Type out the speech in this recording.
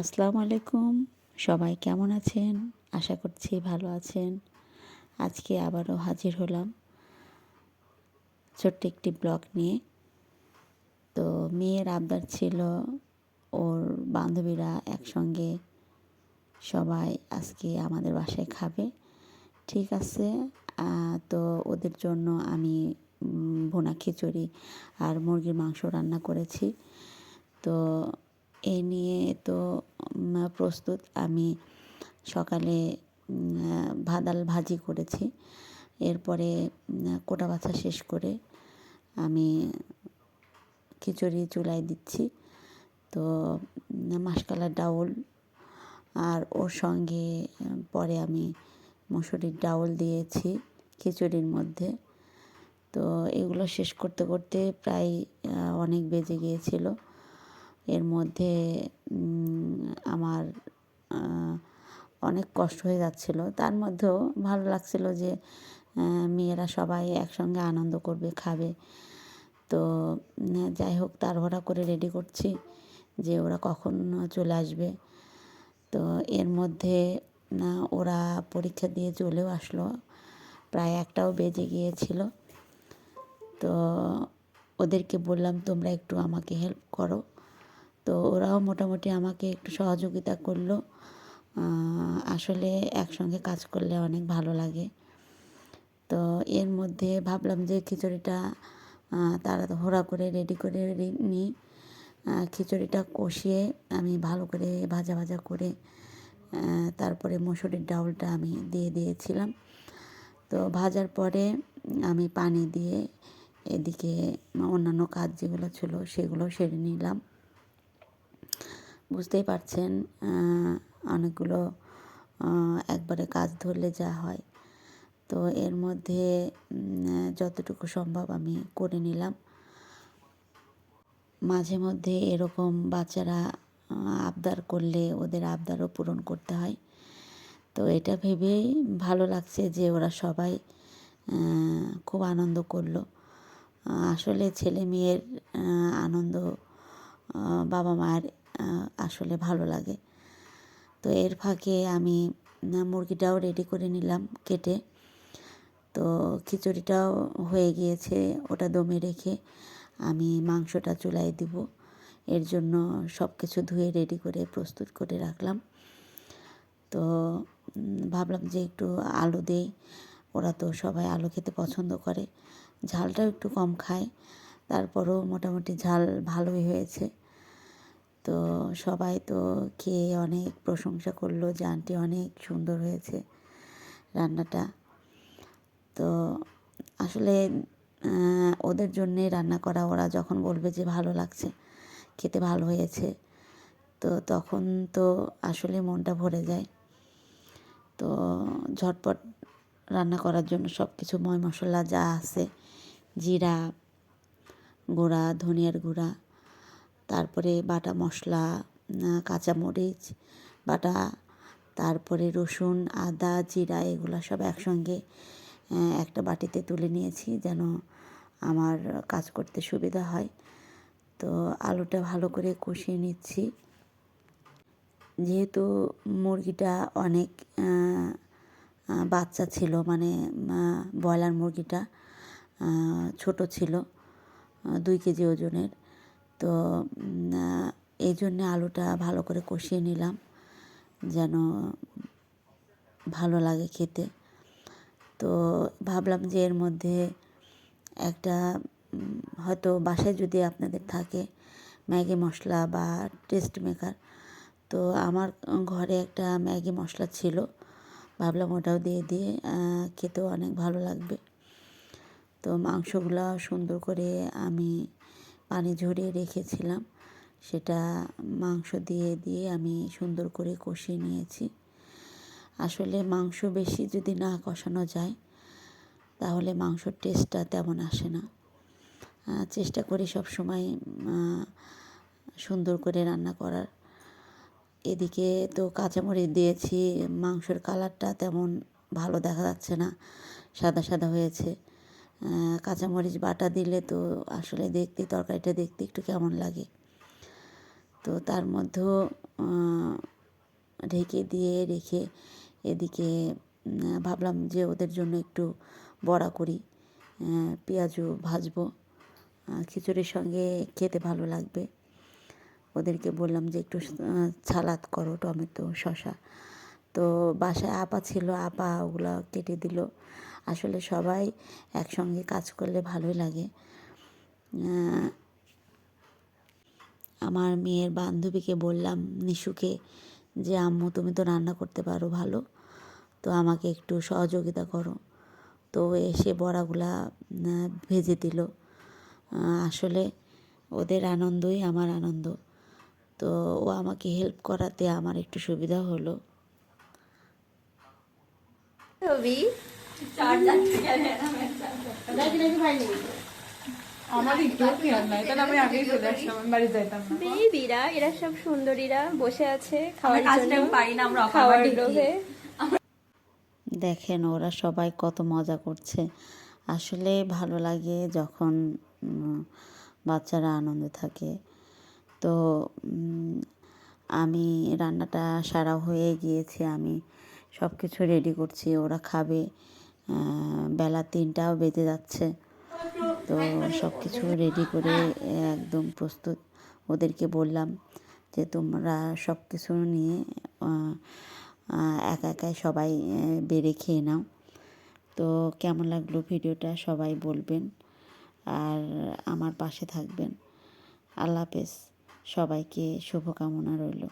আসসালামু আলাইকুম। সবাই কেমন আছেন? আশা করছি ভালো আছেন। আজকে আবারও হাজির হলাম ছোট্ট একটি ব্লগ নিয়ে। তো মেয়ের আবদার ছিল ওর বান্ধবীরা একসঙ্গে সবাই আজকে আমাদের বাসায় খাবে। ঠিক আছে তো ওদের জন্য আমি ভুনা খিচুড়ি আর মুরগির মাংস রান্না করেছি। তো এ নিয়ে তো প্রস্তুত। আমি সকালে ভাদাল ভাজি করেছি। এরপরে কোটা বাছা শেষ করে আমি খিচুড়ি চুলায় দিচ্ছি। তো মাসকালার ডাউল আর ওর সঙ্গে, পরে আমি মুসুরির ডাউল দিয়েছি খিচুড়ির মধ্যে। তো, এগুলো শেষ করতে করতে প্রায় অনেক বেজে গিয়েছিল। এর মধ্যে আমার অনেক কষ্ট হয়ে যাচ্ছিল। তার মধ্যেও ভালো লাগছিল যে মেয়েরা সবাই একসঙ্গে আনন্দ করবে, খাবে। তো যাই হোক তাড়াহুড়া করে রেডি করছি যে ওরা কখন চলে আসবে। তো এর মধ্যে, না, ওরা পরীক্ষা দিয়ে চলেও আসলো। প্রায় একটাও বেজে গিয়েছিল। তো ওদেরকে বললাম, তোমরা একটু আমাকে হেল্প করো। তো ওরাও মোটামুটি আমাকে একটু সহযোগিতা করল। আসলে একসঙ্গে কাজ করলে অনেক ভালো লাগে। তো এর মধ্যে ভাবলাম যে খিচুড়িটা তারা হোড়া করে রেডি করে নিই খিচুড়িটা কষিয়ে আমি ভালো করে ভাজা ভাজা করে তারপরে মসুরির ডাউলটা আমি দিয়ে দিয়েছিলাম। তো ভাজার পরে আমি পানি দিয়ে এদিকে অন্যান্য কাজ যেগুলো ছিল সেগুলো সেরে নিলাম। বুঝতেই পারছেন অনেকগুলো একবারে কাজ ধরলে যা হয়। তো এর মধ্যে যতটুকু সম্ভব আমি করে নিলাম। মাঝে মধ্যে এরকম বাচ্চারা আবদার করলে ওদের আবদারও পূরণ করতে হয়। তো এটা ভেবেই ভালো লাগছে যে ওরা সবাই খুব আনন্দ করল। আসলে ছেলে মেয়ের আনন্দ বাবা মায়ের আসলে ভালো লাগে। তো এর ফাঁকে আমি মুরগিটাও রেডি করে নিলাম কেটে। তো খিচুড়িটাও হয়ে গিয়েছে, ওটা দমে রেখে আমি মাংসটা চুলায় দিব। এর জন্য সব কিছু ধুয়ে রেডি করে প্রস্তুত করে রাখলাম। তো ভাবলাম যে একটু আলু দেই। ওরা তো সবাই আলু খেতে পছন্দ করে। ঝালটাও একটু কম খায়। তারপরও মোটামুটি ঝাল ভালোই হয়েছে। তো সবাই তো খেয়ে অনেক প্রশংসা করল যে আন্টি অনেক সুন্দর হয়েছে রান্নাটা। তো আসলে ওদের জন্যে রান্না করা, ওরা যখন বলবে যে ভালো লাগছে, খেতে ভালো হয়েছে, তো তখন তো আসলে মনটা ভরে যায়। তো ঝটপট রান্না করার জন্য সব কিছু ময় মশলা যা আছে, জিরা গুঁড়া, ধনিয়ার গুঁড়া তারপরে বাটা মশলা কাঁচামরিচ বাটা, তারপরে রসুন, আদা, জিরা এগুলো সব একসঙ্গে একটা বাটিতে তুলে নিয়েছি যেন আমার কাজ করতে সুবিধা হয়। তো আলুটা ভালো করে কষিয়ে নিচ্ছি। যেহেতু মুরগিটা অনেক বাচ্চা ছিল মানে ব্রয়লার মুরগিটা ছোট ছিল দুই কেজি ওজনের তো এই জন্যে আলুটা ভালো করে কষিয়ে নিলাম, যেন ভালো লাগে খেতে। তো ভাবলাম যে এর মধ্যে একটা হয়তো বাসায় যদি আপনাদের থাকে ম্যাগি মশলা বা টেস্ট মেকার, তো আমার ঘরে একটা ম্যাগি মশলা ছিল, ভাবলাম ওটাও দিয়ে দিয়ে খেতেও অনেক ভালো লাগবে। তো মাংসগুলো সুন্দর করে আমি পানি ঝরিয়ে রেখেছিলাম। সেটা মাংস দিয়ে দিয়ে আমি সুন্দর করে কষিয়ে নিয়েছি। আসলে মাংস বেশি যদি না কষানো যায়, তাহলে মাংসর টেস্টটা তেমন আসে না। চেষ্টা করি সব সময় সুন্দর করে রান্না করার। এদিকে তো কাঁচামরিচ দিয়েছি, মাংসের কালারটা তেমন ভালো দেখা যাচ্ছে না, সাদা সাদা হয়েছে। কাঁচামরিচ বাটা দিলে তো আসলে দেখতে, তরকারিটা দেখতে একটু কেমন লাগে। তো তার মধ্যেও ঢেকে দিয়ে রেখে এদিকে ভাবলাম যে ওদের জন্য একটু বড়া করি। পেঁয়াজও ভাজবো। খিচুড়ির সঙ্গে খেতে ভালো লাগবে। ওদেরকে বললাম যে একটু সালাদ করো, টমেটো, শসা। তো বাসায় আপা ছিল, আপা ওগুলো কেটে দিল। আসলে সবাই একসঙ্গে কাজ করলে ভালোই লাগে। আমার মেয়ের বান্ধবীকে বললাম, নিশুকে যে, আম্মু, তুমি তো রান্না করতে পারো ভালো, তো আমাকে একটু সহযোগিতা করো। তো এসে বড়াগুলা ভেজে দিল। আসলে ওদের আনন্দই আমার আনন্দ। তো ও আমাকে হেল্প করাতে আমার একটু সুবিধা হলো ছবি আমার একটু খেয়াল নাই তাহলে আমি আগেই চলে আসলাম আমি বাড়ি যাইতাম না বেবিরা এরা সব সুন্দরীরা বসে আছে খাওয়ার জন্য খাওয়ার লোভে দেখেন ওরা সবাই কত মজা করছে আসলে ভালো লাগে যখন বাচ্চারা আনন্দে থাকে তো আমি রান্নাটা সারা হয়ে গিয়েছে আমি সব কিছু রেডি করছি, ওরা খাবে। বেলা তিনটাও বেজে যাচ্ছে। তো সব কিছু রেডি করে একদম প্রস্তুত। ওদেরকে বললাম যে, তোমরা সব কিছু নিয়ে একা একাই সবাই বেড়ে খেয়ে নাও। তো কেমন লাগল ভিডিওটা সবাই বলবেন আর আমার পাশে থাকবেন। আল্লাহ হাফেজ। সবাইকে শুভকামনা রইল।